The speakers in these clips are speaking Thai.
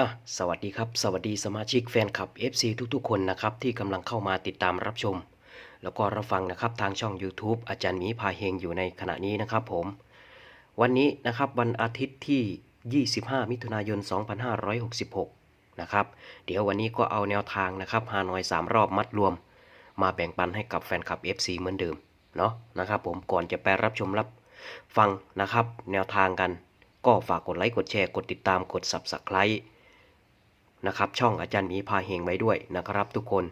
อะสวัสดีครับ สวัสดีสมาชิกแฟนคลับ FC ทุกๆ คนนะครับ ที่กำลังเข้ามาติดตามรับชม แล้วก็รับฟังนะครับทางช่อง YouTube อาจารย์หมีพาเฮงอยู่ในขณะนี้นะครับผม วันนี้นะครับวันอาทิตย์ที่ 25 มิถุนายน 2566 นะครับ เดี๋ยววันนี้ก็เอาแนวทางนะครับฮานอย 3 รอบมัดรวม มาแบ่งปันให้กับแฟนคลับ FC เหมือนเดิมเนาะนะครับผมก่อนจะไปรับชมรับฟังนะครับ แนวทางกัน ก็ฝากกดไลค์กดแชร์กดติดตามกด Subscribe นะครับ ช่องอาจารย์หมีพาเฮงไว้ด้วยนะครับทุกคน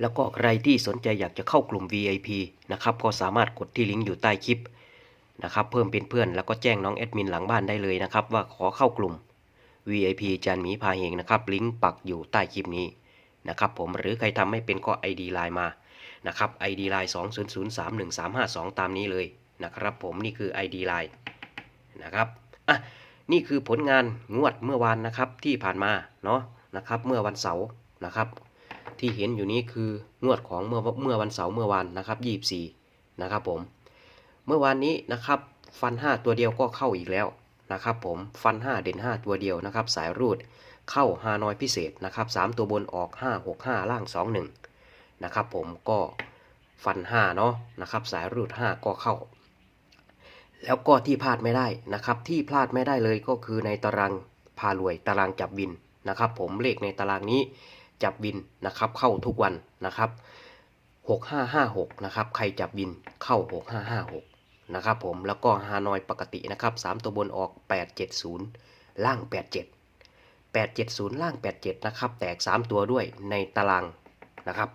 แล้วก็ใครที่สนใจอยากจะเข้ากลุ่ม VIP นะครับก็สามารถกดที่ลิงก์อยู่ใต้คลิปนะครับเพิ่มเป็นเพื่อนแล้วก็แจ้งน้องแอดมินหลังบ้านได้เลยนะครับ ว่าขอเข้ากลุ่ม VIP อาจารย์หมีพาเฮงนะครับ ลิงก์ปักอยู่ใต้คลิปนี้นะครับผมหรือใครทำไม่เป็นก็ ID ไลน์มานะครับ ID ไลน์20031352 ตามนี้เลยนะครับผมนี่คือ ID ไลน์นะครับอะ นี่คือผลงานงวดเมื่อวานนะครับที่ผ่านมาเนาะนะครับเมื่อวันเสาร์นะครับ ที่เห็นอยู่นี้คืองวดของเมื่อเมื่อวันเสาร์เมื่อวานนะครับยี่สี่นะครับผมเมื่อวานนี้นะครับฟัน 5 ตัวเดียวก็เข้าอีกแล้วนะครับผมฟัน 5 เด่น 5 ตัวเดียวนะครับ สายรูดเข้าฮานอยพิเศษนะครับ3ตัวบนออก 5 6 5 ล่าง 2 1นะครับผมก็ฟัน5เนาะนะครับสายรูด 5 ก็เข้า แล้วก็ที่พลาดไม่ได้นะครับ ที่พลาดไม่ได้เลยก็คือในตารางพารวยตารางจับวินนะครับ ผมเลขในตารางนี้จับวินนะครับ เข้าทุกวันนะครับ6556นะครับใครจับวินเข้า 6556นะครับผมแล้วก็ฮานอยปกตินะครับ 3 ตัวบนออก 870 ล่าง 87 870 ล่าง 87 นะครับ แตก 3 ตัวด้วยในตารางนะครับ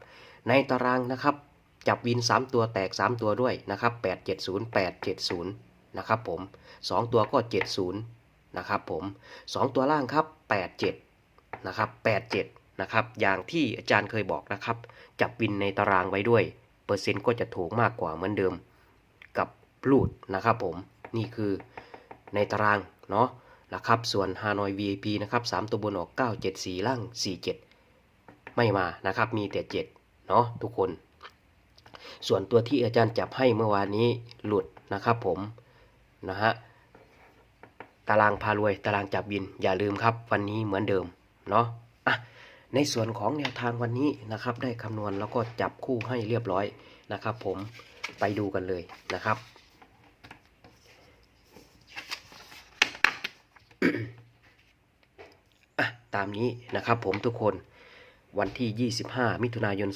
ในตารางนะครับ จับวิน 3 ตัวแตก 3 ตัวด้วยนะครับ 870 870 นะครับผม 2 ตัวก็ 70นะครับผม 2 ตัวล่างครับ 87นะครับ87นะครับอย่างที่อาจารย์เคยบอกนะครับ จับวินในตารางไว้ด้วย เปอร์เซ็นต์ก็จะถูกมากกว่าเหมือนเดิมกับรูดนะครับผมนี่คือในตารางเนาะนะครับส่วนฮานอย VIP นะครับ3ตัวบนออก974 ล่าง 47 ไม่มานะครับมีแต่ 7 เนาะทุกคน ส่วนตัวที่อาจารย์จับให้เมื่อวานนี้หลุดนะครับผม นะฮะตารางพารวยตารางจับบินอย่าลืมครับวันนี้เหมือนเดิมเนาะอะในส่วนของแนวทางวันนี้นะครับได้คำนวณแล้วก็จับคู่ให้เรียบร้อยนะครับผมไปดูกันเลยนะครับอะตามนี้นะครับผมทุกคนวันที่ 25 มิถุนายน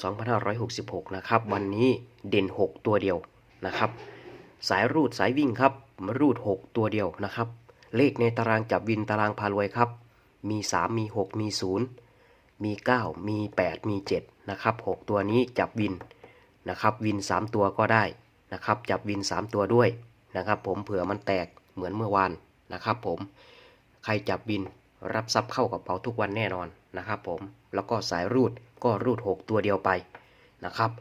2566 นะครับ วันนี้เด่น 6 ตัวเดียวนะครับ สายรูดสายวิ่งครับ รูด 6 ตัวเดียวนะครับ เลขในตารางจับวินตารางพารวยครับ มี 3 มี 6 มี 0 มี 9 มี 8 มี 7 นะครับ 6 ตัวนี้จับวินนะครับ วิน 3 ตัวก็ได้นะครับ จับวิน 3 ตัวด้วยนะครับ ผมเผื่อมันแตกเหมือนเมื่อวานนะครับ ผมใครจับวินรับทรัพย์เข้ากระเป๋าทุกวันแน่นอนนะครับ ผมแล้วก็สายรูดก็รูด 6 ตัวเดียวไปนะครับ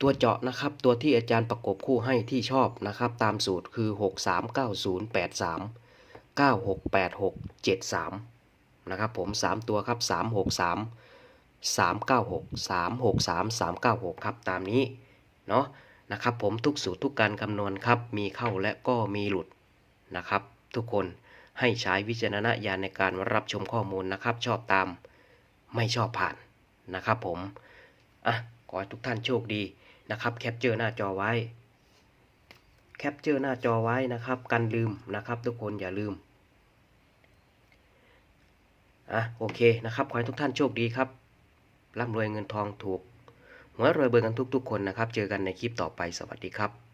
ตัวเจาะนะครับตัวที่อาจารย์ประกบคู่ให้ที่ชอบนะครับ ตามสูตรคือ 6 3 9 0 8 3 9 6 8 6 7 3 นะครับผม 3 ตัวครับ 3 6 3 3 9 6 3 6 3 3 9 6 ครับ ตามนี้ เนาะนะครับผมทุกสูตรทุกการคำนวณครับ มีเข้าและก็มีหลุดนะครับ ทุกคนให้ใช้วิจารณญาณในการรับชมข้อมูลนะครับ ชอบตามไม่ชอบผ่านนะครับผม อะ ขอให้ทุกท่านโชคดี นะครับแคปเจอร์หน้าจอไว้แคปเจอร์หน้าจอไว้นะครับกันลืมนะครับทุกคนอย่าลืมอะโอเคนะครับขอให้ทุกท่านโชคดีครับร่ำรวยเงินทองถูกหวรวยเบอร์กันทุกๆคนนะครับ เจอกันในคลิปต่อไปสวัสดีครับ